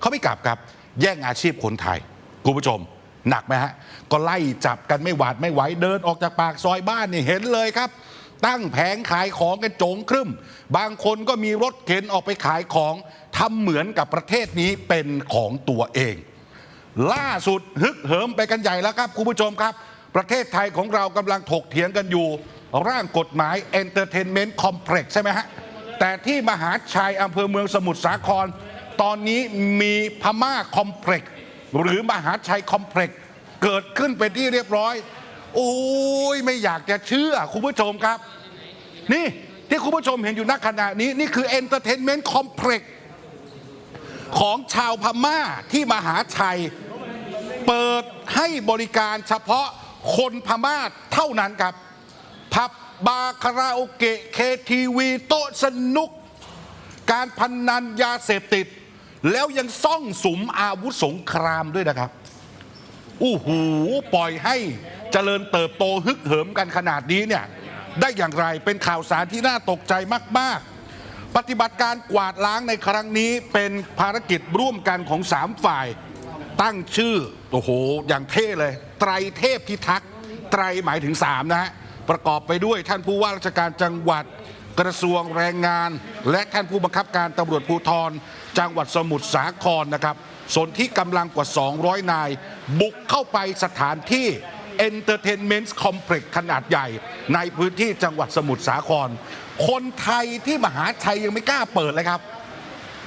เขาไม่กลับครับ แย่งอาชีพคนไทยคุณผู้ชม หนักไหมฮะ ก็ไล่จับกันไม่หวาดไม่ไหวเดินออกจากปากซอยบ้านนี่เห็นเลยครับ ตั้งแผงขายของกันโจงครึ่ม บางคนก็มีรถเข็นออกไปขายของทำเหมือนกับประเทศนี้เป็นของตัวเอง ล่าสุดฮึกเหิมไปกันใหญ่แล้วครับคุณผู้ชมครับ ประเทศไทยของเรากำลังถกเถียงกันอยู่ ร่างกฎหมาย Entertainment Complex ใช่ไหมฮะแต่ที่มหาชัยอำเภอเมืองสมุทรสาคร ตอนนี้มีพม่าคอมเพล็กซ์หรือมหาชัยคอมเพล็กซ์เกิดขึ้นเป็นที่เรียบร้อย โอ้ยไม่อยากจะเชื่อคุณผู้ชมครับ นี่ที่คุณผู้ชมเห็นอยู่ณขณะนี้ นี่คือ Entertainment Complex ของชาวพม่าที่มหาชัย เปิดให้บริการเฉพาะคนพม่าเท่านั้นครับผับบาร์คาราโอเกะเคทีวีโต๊ะสนุก การพนนันยาเสพติด แล้วยังซ่องสุมอาวุธสงครามด้วยนะครับอู้หูปล่อยให้เจริญเติบโตฮึกเหิมกันขนาดนี้เนี่ยได้อย่างไรเป็นข่าวสารที่น่าตกใจมาก ๆ ปฏิบัติการกวาดล้างในครั้งนี้เป็นภารกิจร่วมกันของสามฝ่าย ตั้งชื่อโอ้โหอย่างเท่เลย ไตรเทพพิทักษ์ไตรหมายถึง3นะฮะประกอบไปด้วยท่านผู้ว่าราชการจังหวัด กระทรวงแรงงาน และท่านผู้บังคับการตำรวจภูธรจังหวัดสมุทรสาครนะครับส่วนที่กำลังกว่า 200 นาย บุกเข้าไปสถานที่ Entertainment Complex ขนาดใหญ่ ในพื้นที่จังหวัดสมุทรสาคร คนไทยที่มหาชัยยังไม่กล้าเปิดเลยครับ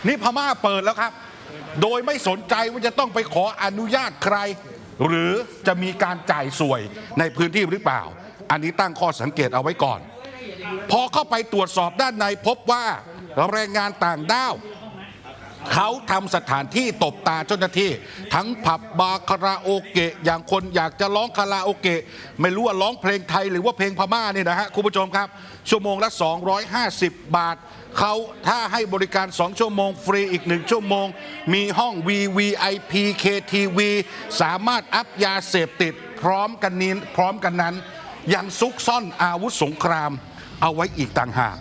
นี่พม่าเปิดแล้วครับ โดยไม่สนใจว่าจะต้องไปขออนุญาตใคร หรือจะมีการจ่ายสวยในพื้นที่หรือเปล่า อันนี้ตั้งข้อสังเกตเอาไว้ก่อน พอเข้าไปตรวจสอบด้านในพบว่าแรงงานต่างด้าวเขาทำสถานที่ตบตาเจ้าหน้าที่ ทั้งผับบาคาราโอเกะ อย่างคนอยากจะร้องคาราโอเกะ ไม่รู้ว่าร้องเพลงไทยหรือว่าเพลงพม่าเนี่ยนะฮะ คุณผู้ชมครับ ชั่วโมงละ 250 บาท เขาถ้าให้บริการ 2 ชั่วโมงฟรีอีก 1 ชั่วโมง มีห้อง VVIP KTV สามารถอัพยาเสพติดพร้อมกันนี้พร้อมกันนั้นยังซุกซ่อนอาวุธสงคราม เอาไว้อีกต่างหาก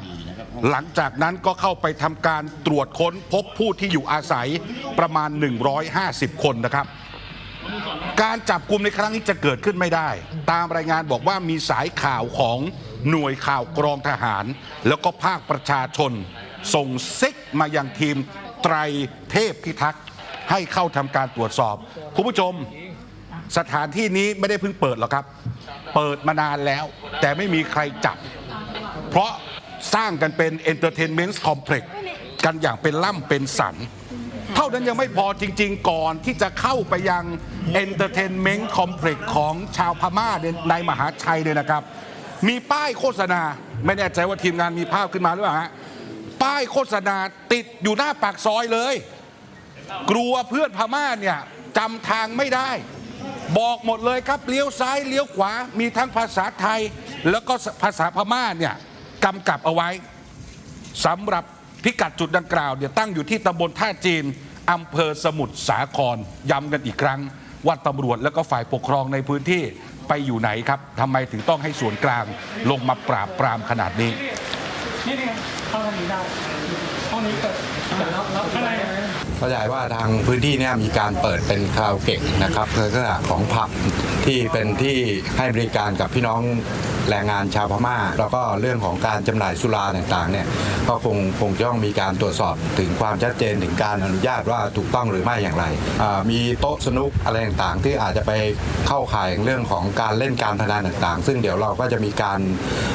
หลังจากนั้นก็เข้าไปทำการตรวจค้นพบผู้ที่อยู่อาศัยประมาณ 150 คนนะครับ การจับกลุ่มในครั้งนี้จะเกิดขึ้นไม่ได้ ตามรายงานบอกว่ามีสายข่าวของหน่วยข่าวกรองทหาร แล้วก็ภาคประชาชน ส่งซิกมายังทีมไตรเทพพิทักษ์ให้เข้าทำการตรวจสอบ คุณผู้ชมสถานที่นี้ไม่ได้เพิ่งเปิดหรอกครับ เปิดมานานแล้ว แต่ไม่มีใครจับ เพราะสร้างกันเป็น Entertainment Complex กันอย่างเป็นล่ำเป็นสัน เท่านั้นยังไม่พอจริง ๆ ก่อนที่จะเข้าไปยัง Entertainment Complex ของชาวพม่าในมหาชัยเนี่ยนะครับ มีป้ายโฆษณา ไม่แน่ใจว่าทีมงานมีภาพขึ้นมาหรือเปล่าฮะป้ายโฆษณาติดอยู่หน้าปากซอยเลย กลัวเพื่อนพม่าเนี่ยจำทางไม่ได้ บอกหมดเลยครับเลี้ยวซ้ายเลี้ยวขวามีทั้งภาษาไทย แล้วก็ภาษาพม่าเนี่ย กำกับเอาไว้สำหรับพิกัดจุดดังกล่าวเนี่ยตั้งอยู่ที่ตำบลท่าจีนอำเภอสมุทรสาครย้ำกันอีกครั้ง ว่าตำรวจแล้วก็ฝ่ายปกครองในพื้นที่ไปอยู่ไหนครับทำไมถึงต้องให้ส่วนกลางลงมาปราบปรามขนาดนี้ นี่นี่เข้าทางนี้ได้ห้องนี้เปิดแต่แล้วแล้วข้างในเข้าใจว่าทางพื้นที่เนี่ยมีการเปิดเป็นคาราโอเกะนะครับลักษณะของผับที่เป็นที่ให้บริการกับพี่น้อง แรงงานชาวพม่า แล้วก็เรื่องของการจำหน่ายสุราต่างๆเนี่ยก็คงคงจะต้องมีการตรวจสอบถึงความชัดเจนถึงการอนุญาตว่าถูกต้องหรือไม่อย่างไร มีโต๊ะสนุกอะไรต่างๆ ที่อาจจะไปเข้าข่ายเรื่องของการเล่นการพนันต่างๆ ซึ่งเดี๋ยวเราก็จะมีการ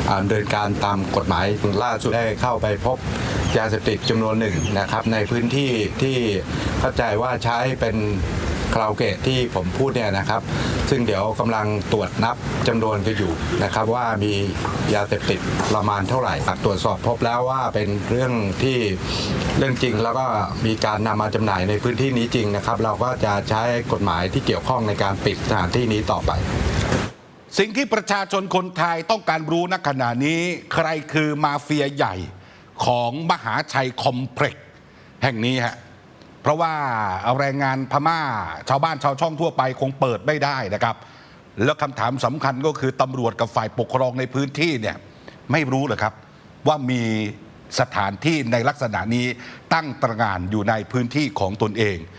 อ่าดำเนินการตามกฎหมายล่าสุดได้เข้าไปพบยาเสพติดจำนวนหนึ่งนะครับในพื้นที่ที่เข้าใจว่าใช้เป็น คาราโอเกะที่ผมพูดเนี่ยนะครับ ซึ่งเดี๋ยวกำลังตรวจนับจำนวนกันอยู่นะครับ ว่ามียาเสพติดประมาณเท่าไหร่หากตรวจสอบพบแล้วว่าเป็นเรื่องที่เรื่องจริง แล้วก็มีการนำมาจำหน่ายในพื้นที่นี้จริงนะครับ เราก็จะใช้กฎหมายที่เกี่ยวข้องในการปิดสถานที่นี้ต่อไปสิ่งที่ประชาชนคนไทยต้องการรู้ณขณะนี้ใครคือมาเฟียใหญ่ของมหาชัยคอมเพล็กซ์แห่งนี้ฮะ เพราะว่าเอาแรงงานพม่า ชาวบ้านชาวช่องทั่วไปคงเปิดไม่ได้นะครับ แล้วคำถามสำคัญก็คือตำรวจกับฝ่ายปกครองในพื้นที่เนี่ยไม่รู้เหรอครับ ว่ามีสถานที่ในลักษณะนี้ตั้งตระงานอยู่ในพื้นที่ของตนเอง